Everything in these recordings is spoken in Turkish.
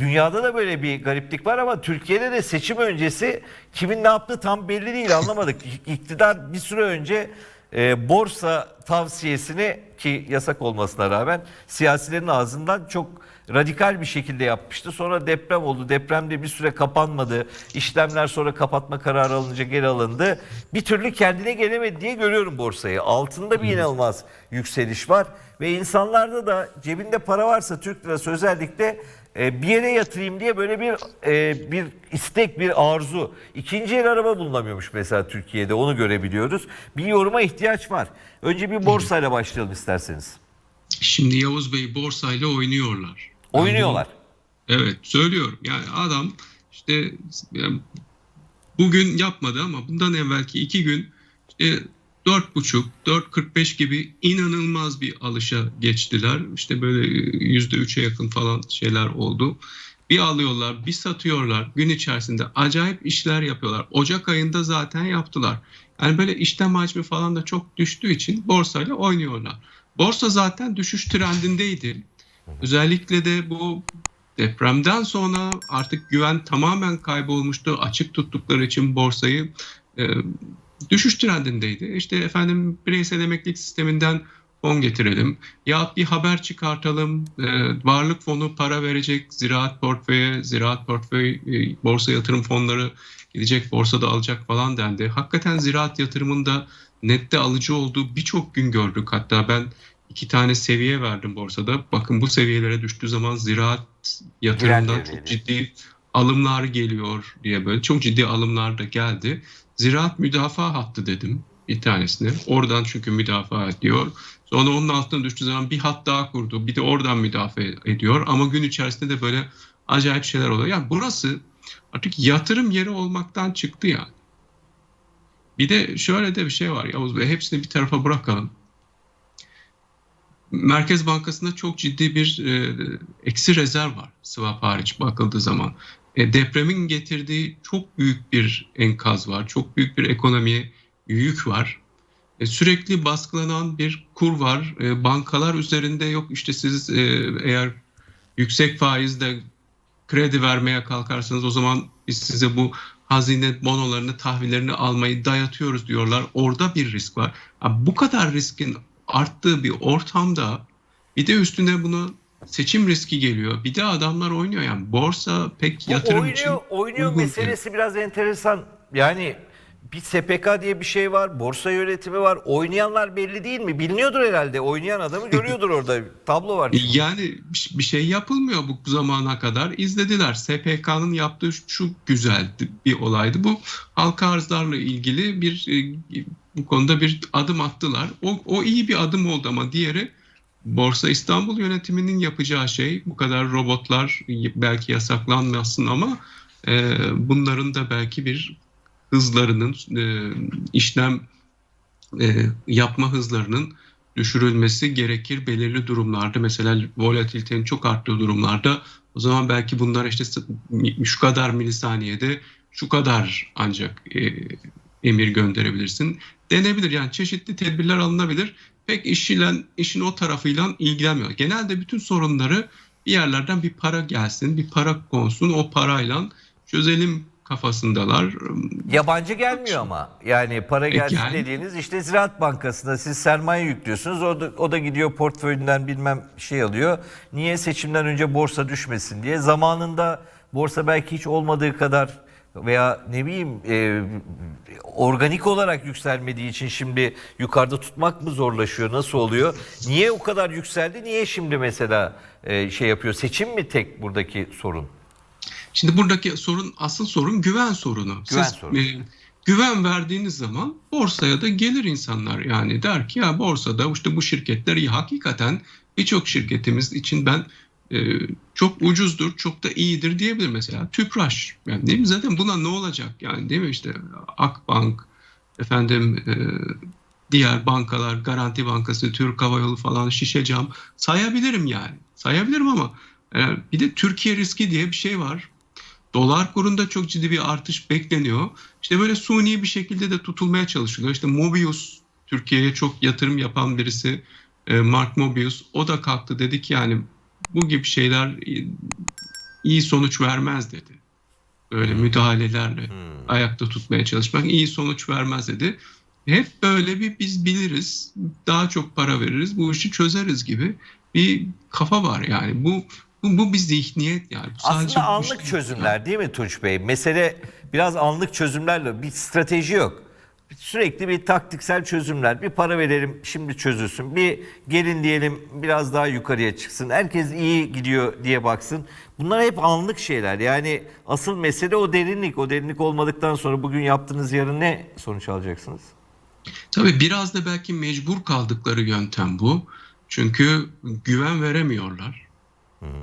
dünyada da böyle bir gariplik var ama Türkiye'de de seçim öncesi kimin ne yaptığı tam belli değil anlamadık. İktidar bir süre önce e, borsa tavsiyesini ki yasak olmasına rağmen siyasilerin ağzından çok radikal bir şekilde yapmıştı. Sonra deprem oldu. Depremde bir süre kapanmadı. İşlemler sonra kapatma kararı alınca geri alındı. Bir türlü kendine gelemedi diye görüyorum borsayı. Altında bir inanılmaz yükseliş var ve insanlarda da cebinde para varsa Türk lirası özellikle e, bir yere yatırayım diye böyle bir e, bir istek, bir arzu. İkinci el araba bulunamıyormuş mesela Türkiye'de onu görebiliyoruz. Bir yoruma ihtiyaç var. Önce bir borsayla başlayalım isterseniz. Şimdi Yavuz Bey borsayla oynuyorlar. Oynuyorlar. evet söylüyorum. Yani adam işte yani bugün yapmadı ama bundan evvelki iki gün işte 4.5, 4.45 gibi inanılmaz bir alışa geçtiler. İşte böyle %3'e yakın falan şeyler oldu. Bir alıyorlar, bir satıyorlar. Gün içerisinde acayip işler yapıyorlar. Ocak ayında zaten yaptılar. Yani böyle işlem hacmi falan da çok düştüğü için borsayla oynuyorlar. Borsa zaten düşüş trendindeydi. Özellikle de bu depremden sonra artık güven tamamen kaybolmuştu. Açık tuttukları için borsayı e, düşüş trendindeydi. İşte efendim bireysel emeklilik sisteminden fon getirelim. Ya bir haber çıkartalım. e, varlık fonu para verecek ziraat portföye, ziraat portföy, e, borsa yatırım fonları gidecek borsada alacak falan dendi. Hakikaten ziraat yatırımında nette alıcı olduğu birçok gün gördük. Hatta ben iki tane seviye verdim borsada. Bakın bu seviyelere düştüğü zaman ziraat yatırımından Direnç çok ciddi alımlar geliyor diye böyle çok ciddi alımlar da geldi. Ziraat müdafaa hattı dedim bir tanesine. Oradan çünkü müdafaa ediyor. Sonra onun altına düştüğü zaman bir hat daha kurdu. Bir de oradan müdafaa ediyor. Ama gün içerisinde de böyle acayip şeyler oluyor. Yani burası artık yatırım yeri olmaktan çıktı yani. Bir de şöyle de bir şey var Yavuz Bey. Hepsini bir tarafa bırakalım. Merkez Bankası'nda çok ciddi bir e, eksi rezerv var swap hariç bakıldığı zaman. E, depremin getirdiği çok büyük bir enkaz var. Çok büyük bir ekonomiye yük var. E, sürekli baskılanan bir kur var. E, bankalar üzerinde yok işte siz e, eğer yüksek faizle kredi vermeye kalkarsanız o zaman biz size bu hazine bonolarını, tahvillerini almayı dayatıyoruz diyorlar. Orada bir risk var. Bu kadar riskin arttığı bir ortamda bir de üstüne bunu seçim riski geliyor. Bir de adamlar oynuyor yani borsa pek yatırım oynuyor, için oynuyor uygun meselesi biraz enteresan. Yani bir SPK diye bir şey var, borsa yönetimi var. Oynayanlar belli değil mi? Biliniyordur herhalde. Oynayan adamı görüyordur orada. Tablo var. çünkü. Yani bir- bir şey yapılmıyor bu zamana kadar. İzlediler. SPK'nın yaptığı şu güzel bir olaydı. Bu halka arzlarla ilgili bir e, bu konuda bir adım attılar. O, o iyi bir adım oldu ama diğeri Borsa İstanbul yönetiminin yapacağı şey bu kadar robotlar belki yasaklanmasın ama e, bunların da belki bir hızlarının e, işlem e, yapma hızlarının düşürülmesi gerekir belirli durumlarda. Mesela volatilitenin çok arttığı durumlarda o zaman belki bunlar işte şu kadar milisaniyede şu kadar ancak e, emir gönderebilirsin denebilir. Yani çeşitli tedbirler alınabilir. Pek işiyle, işin o tarafıyla ilgilenmiyor. Genelde bütün sorunları bir yerlerden bir para gelsin, bir para konsun, o parayla çözelim kafasındalar. Yabancı gelmiyor ama. Yani para gelsin yani- dediğiniz işte Ziraat Bankası'na siz sermaye yüklüyorsunuz. O da, o da gidiyor portföyünden bilmem şey alıyor. Niye seçimden önce borsa düşmesin diye. Zamanında borsa belki hiç olmadığı kadar veya ne bileyim e, organik olarak yükselmediği için şimdi yukarıda tutmak mı zorlaşıyor? Nasıl oluyor? Niye o kadar yükseldi? Niye şimdi mesela e, şey yapıyor? Seçim mi tek buradaki sorun? Şimdi buradaki sorun asıl sorun güven sorunu. Güven Siz, sorunu. e, güven verdiğiniz zaman borsaya da gelir insanlar yani der ki ya borsada işte bu şirketler iyi. Hakikaten birçok şirketimiz için ben e, çok ucuzdur, çok da iyidir diyebilir mesela. Tüpraş yani değil mi? Zaten buna ne olacak yani değil mi işte Akbank efendim e, diğer bankalar, Garanti Bankası, Türk Hava Yolu falan, Şişecam sayabilirim yani. Sayabilirim ama e, bir de Türkiye riski diye bir şey var. Dolar kurunda çok ciddi bir artış bekleniyor. İşte böyle suni bir şekilde de tutulmaya çalışılıyor. İşte Mobius Türkiye'ye çok yatırım yapan birisi e, Mark Mobius o da kalktı dedi ki yani bu gibi şeyler iyi sonuç vermez dedi. Böyle müdahalelerle ayakta tutmaya çalışmak iyi sonuç vermez dedi. Hep böyle bir biz biliriz, daha çok para veririz, bu işi çözeriz gibi bir kafa var yani. Bu bu, bu bir zihniyet yani. Bu Aslında anlık çözümler değil mi Tunç Bey? Mesele biraz anlık çözümlerle bir strateji yok. Sürekli bir taktiksel çözümler. Bir para verelim şimdi çözülsün. Bir gelin diyelim biraz daha yukarıya çıksın. Herkes iyi gidiyor diye baksın. Bunlar hep anlık şeyler. Yani asıl mesele o derinlik. O derinlik olmadıktan sonra bugün yaptığınız yarın ne sonuç alacaksınız? Tabii biraz da belki mecbur kaldıkları yöntem bu. Çünkü güven veremiyorlar.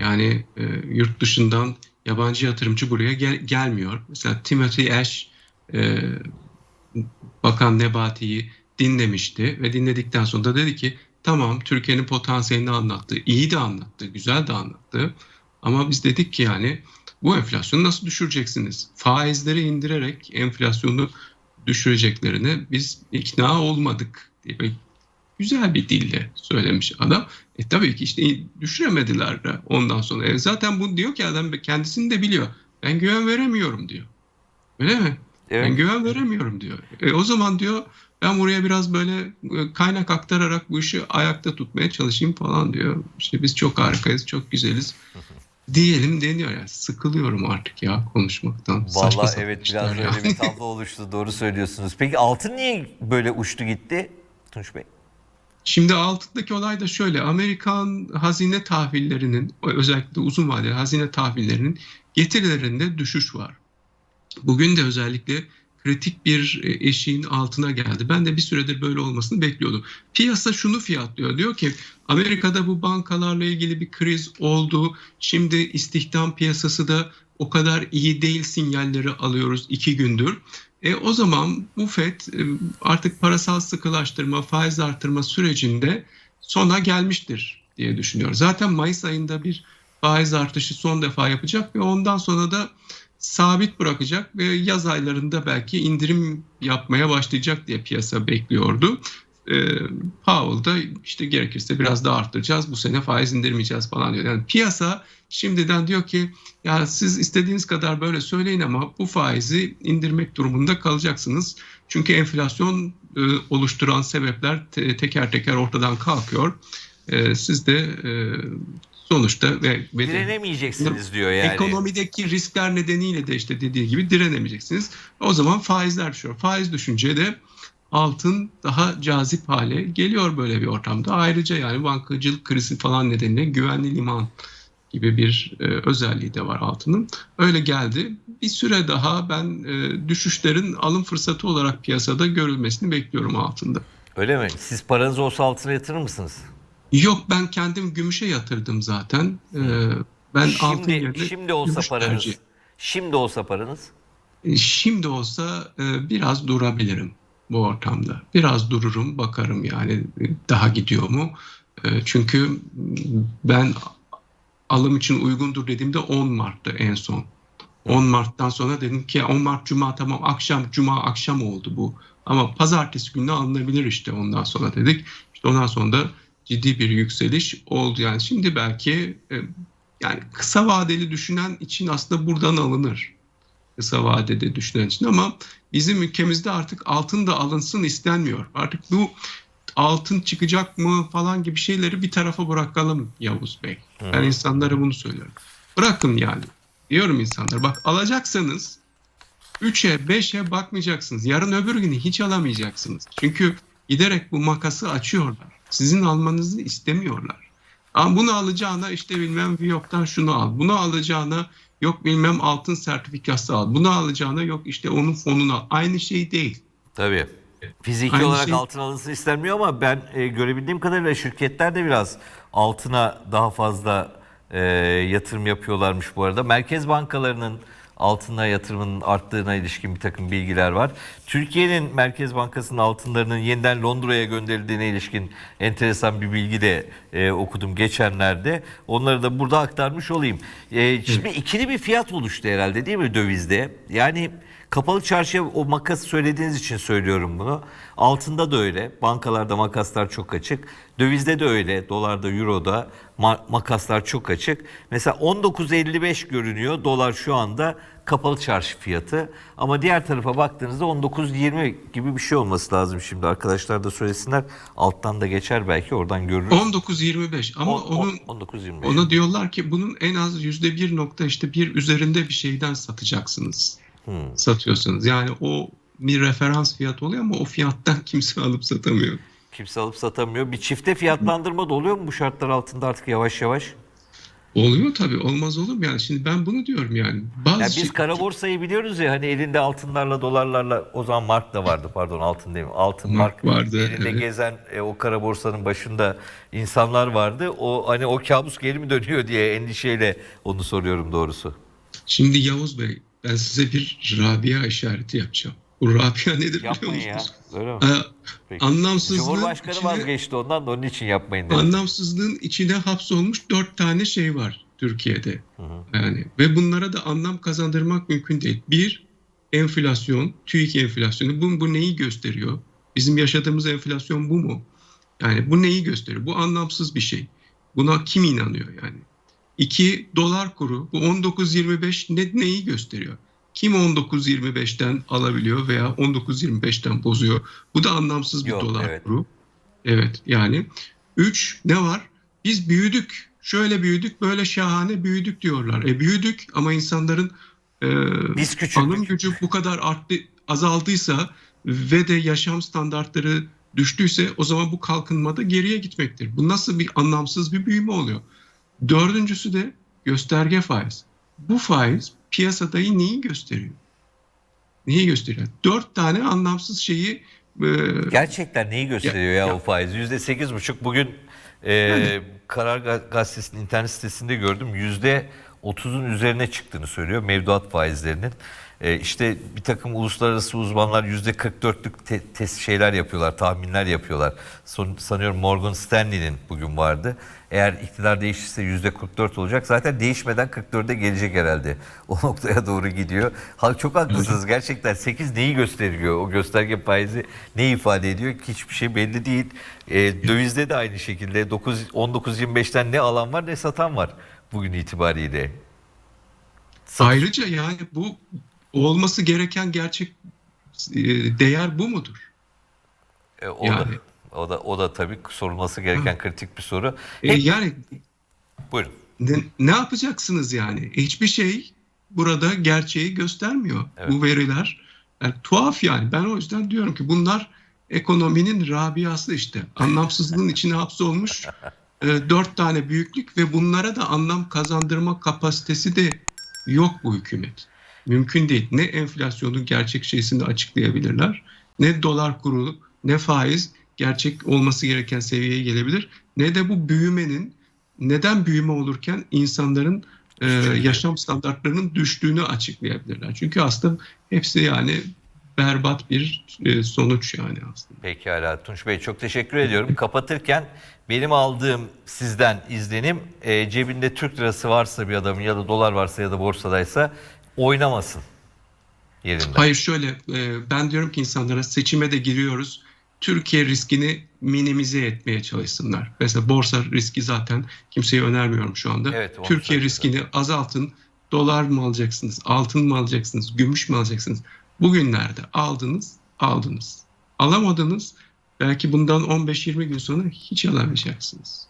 Yani e, yurt dışından yabancı yatırımcı buraya gel- gelmiyor. Mesela Timothy Ash e, Bakan Nebati'yi dinlemişti ve dinledikten sonra da dedi ki tamam Türkiye'nin potansiyelini anlattı, iyi de anlattı, güzel de anlattı. Ama biz dedik ki yani bu enflasyonu nasıl düşüreceksiniz? Faizleri indirerek enflasyonu düşüreceklerine biz ikna olmadık güzel bir dille söylemiş adam. E tabii ki işte düşüremediler de ondan sonra. E zaten bu diyor ki adam kendisini de biliyor. Ben güven veremiyorum diyor. Öyle mi? Evet. Ben güven veremiyorum diyor. E, o zaman diyor ben buraya biraz böyle e, kaynak aktararak bu işi ayakta tutmaya çalışayım falan diyor. İşte biz çok harikayız, çok güzeliz. Diyelim deniyor ya. Sıkılıyorum artık ya konuşmaktan. Sapan evet biraz ya. öyle bir tablo oluştu. Doğru söylüyorsunuz. Peki altın niye böyle uçtu gitti Tunç Bey? Şimdi altındaki olay da şöyle. Amerikan hazine tahvillerinin özellikle uzun vadeli hazine tahvillerinin getirilerinde düşüş var. Bugün de özellikle kritik bir e, eşiğin altına geldi. Ben de bir süredir böyle olmasını bekliyordum. Piyasa şunu fiyatlıyor. Diyor ki Amerika'da bu bankalarla ilgili bir kriz oldu. Şimdi istihdam piyasası da o kadar iyi değil sinyalleri alıyoruz iki gündür. E, o zaman bu FED e, artık parasal sıkılaştırma, faiz artırma sürecinde sona gelmiştir diye düşünüyor. Zaten Mayıs ayında bir faiz artışı son defa yapacak ve ondan sonra da sabit bırakacak ve yaz aylarında belki indirim yapmaya başlayacak diye piyasa bekliyordu. E, Powell da işte gerekirse biraz daha arttıracağız bu sene faiz indirmeyeceğiz falan diyor. Yani piyasa şimdiden diyor ki ya siz istediğiniz kadar böyle söyleyin ama bu faizi indirmek durumunda kalacaksınız. Çünkü enflasyon e, oluşturan sebepler te- teker teker ortadan kalkıyor. E, siz de e, sonuçta ve, ve Direnemeyeceksiniz diyor yani. Ekonomideki riskler nedeniyle de işte dediği gibi direnemeyeceksiniz. O zaman faizler düşüyor. Faiz düşünce de altın daha cazip hale geliyor böyle bir ortamda. Ayrıca yani bankacılık krizi falan nedeniyle güvenli liman gibi bir e, özelliği de var altının. Öyle geldi. Bir süre daha ben e, düşüşlerin alım fırsatı olarak piyasada görülmesini bekliyorum altında. Öyle mi? Siz paranız olsa altına yatırır mısınız? Yok ben kendim gümüşe yatırdım zaten. E, ben altın Şimdi, yerine şimdi olsa paranız. tercih Şimdi olsa paranız. E, Şimdi olsa e, biraz durabilirim bu ortamda. Biraz dururum, bakarım yani daha gidiyor mu? E, Çünkü ben alım için uygundur dediğimde 10 Mart'tı en son. 10 Mart'tan sonra dedim ki 10 Mart Cuma tamam akşam Cuma akşam oldu bu. Ama pazartesi günü alınabilir işte ondan sonra dedik. İşte ondan sonra da ciddi bir yükseliş oldu. Yani şimdi belki e, yani kısa vadeli düşünen için aslında buradan alınır kısa vadede düşünen için ama bizim ülkemizde artık altın da alınsın istenmiyor. Artık bu altın çıkacak mı falan gibi şeyleri bir tarafa bırakalım Yavuz Bey. Ben insanlara bunu söylüyorum. Bırakın yani. Diyorum insanlara bak alacaksanız 3'e 5'e bakmayacaksınız. Yarın öbür günü hiç alamayacaksınız. Çünkü giderek bu makası açıyorlar. Sizin almanızı istemiyorlar. Ama bunu alacağına işte bilmem Viyop'tan şunu al. Bunu alacağına yok bilmem altın sertifikası al. Bunu alacağına yok işte onun fonunu al. Aynı şey değil. Tabii. Fiziki Aynı olarak şey- altın alınsın istenmiyor ama ben e, görebildiğim kadarıyla şirketler de biraz altına daha fazla e, yatırım yapıyorlarmış bu arada. Merkez bankalarının altına yatırımının arttığına ilişkin bir takım bilgiler var. Türkiye'nin Merkez Bankası'nın altınlarının yeniden Londra'ya gönderildiğine ilişkin enteresan bir bilgi de e, okudum geçenlerde. Onları da burada aktarmış olayım. E, şimdi ikili bir fiyat oluştu herhalde değil mi dövizde? Yani Kapalı çarşıya o makas söylediğiniz için söylüyorum bunu. Altında da öyle. Bankalarda makaslar çok açık. Dövizde de öyle. Dolarda, euroda ma- makaslar çok açık. Mesela 19.55 görünüyor dolar şu anda kapalı çarşı fiyatı. Ama diğer tarafa baktığınızda 19.20 gibi bir şey olması lazım şimdi. Arkadaşlar da söylesinler. Alttan da geçer belki oradan görürüz. 19.25 ama On- on- onun 19.25. ona diyorlar ki bunun en az yüzde bir nokta işte bir üzerinde bir şeyden satacaksınız. Hmm. Satıyorsunuz. Yani o bir referans fiyat oluyor ama o fiyattan kimse alıp satamıyor. Kimse alıp satamıyor. Bir çifte fiyatlandırma da oluyor mu bu şartlar altında artık yavaş yavaş? Oluyor tabii olmaz olur mu yani şimdi ben bunu diyorum yani. Bazı Ya biz şey- kara borsayı biliyoruz ya hani elinde altınlarla dolarlarla o zaman mark da vardı pardon altın değil mi? Altın mark, Mark vardı, elinde evet. gezen e, o kara borsanın başında insanlar vardı. O hani o kabus geri mi dönüyor diye endişeyle onu soruyorum doğrusu. Şimdi Yavuz Bey ben size bir Rabia işareti yapacağım. Bu Rabia nedir biliyor Yapmayın ya. musunuz? Öyle mi? Ee, anlamsızlığın Cumhurbaşkanı içine- vazgeçti ondan da onun için yapmayın dedi. anlamsızlığın içine hapsolmuş dört tane şey var Türkiye'de. Yani ve bunlara da anlam kazandırmak mümkün değil. Bir, enflasyon, TÜİK enflasyonu. Bu, bu neyi gösteriyor? Bizim yaşadığımız enflasyon bu mu? Yani bu neyi gösteriyor? Bu anlamsız bir şey. Buna kim inanıyor yani? İki, dolar kuru. Bu 19.25 ne, neyi gösteriyor? Kim 19.25'ten alabiliyor veya 19.25'ten bozuyor? Bu da anlamsız bir Yok, dolar evet. kuru. Evet yani. Üç, ne var? Biz büyüdük. Şöyle büyüdük, böyle şahane büyüdük diyorlar. E büyüdük ama insanların e, Biz alım gücü bu kadar arttı, azaldıysa ve de yaşam standartları düştüyse o zaman bu kalkınmada geriye gitmektir. Bu nasıl bir anlamsız bir büyüme oluyor? Dördüncüsü de gösterge faiz. Bu faiz piyasadayı neyi gösteriyor? Neyi gösteriyor? Dört tane anlamsız şeyi e, Gerçekten neyi gösteriyor ya, Ya- o faiz? Yüzde sekiz buçuk. Bugün e, Karar Ga- Gazetesi'nin internet sitesinde gördüm. Yüzde otuzun üzerine çıktığını söylüyor mevduat faizlerinin. E, işte bir takım uluslararası uzmanlar yüzde 44'lük te- test şeyler yapıyorlar, tahminler yapıyorlar. Son, sanıyorum Morgan Stanley'nin bugün vardı. Eğer iktidar değişirse yüzde 44 olacak. Zaten değişmeden 44'e gelecek herhalde. O noktaya doğru gidiyor. Ha, çok haklısınız. Gerçekten 8 neyi gösteriyor? O gösterge faizi ne ifade ediyor? Hiçbir şey belli değil. E, dövizde de aynı şekilde 9 19.25'ten ne alan var ne satan var bugün itibariyle. Satış- Ayrıca yani bu olması gereken gerçek e, değer bu mudur? E, o Yani. da o da o da tabii sorulması gereken kritik bir soru. E, Hep- yani buyurun. ne, ne yapacaksınız yani? Hiçbir şey burada gerçeği göstermiyor. Evet. Bu veriler yani tuhaf yani. Ben o yüzden diyorum ki bunlar ekonominin rabiası işte. Anlamsızlığın içine hapsolmuş dört tane büyüklük ve bunlara da anlam kazandırma kapasitesi de yok bu hükümet. Mümkün değil. Ne enflasyonun gerçek şeysini açıklayabilirler, ne dolar kuru, ne faiz gerçek olması gereken seviyeye gelebilir, ne de bu büyümenin neden büyüme olurken insanların e, yaşam standartlarının düştüğünü açıklayabilirler. Çünkü aslında hepsi yani berbat bir e, sonuç yani aslında. Pekala Tunç Bey çok teşekkür ediyorum. Kapatırken benim aldığım sizden izlenim e, cebinde Türk lirası varsa bir adamın ya da dolar varsa ya da borsadaysa oynamasın yerinden. Hayır şöyle e, ben diyorum ki insanlara seçime de giriyoruz. Türkiye riskini minimize etmeye çalışsınlar. Mesela borsa riski zaten kimseye önermiyorum şu anda. Evet, Türkiye riskini azaltın. Dolar mı alacaksınız? Altın mı alacaksınız? Gümüş mü alacaksınız? Bugünlerde aldınız, aldınız. Alamadınız belki bundan 15-20 gün sonra hiç alamayacaksınız.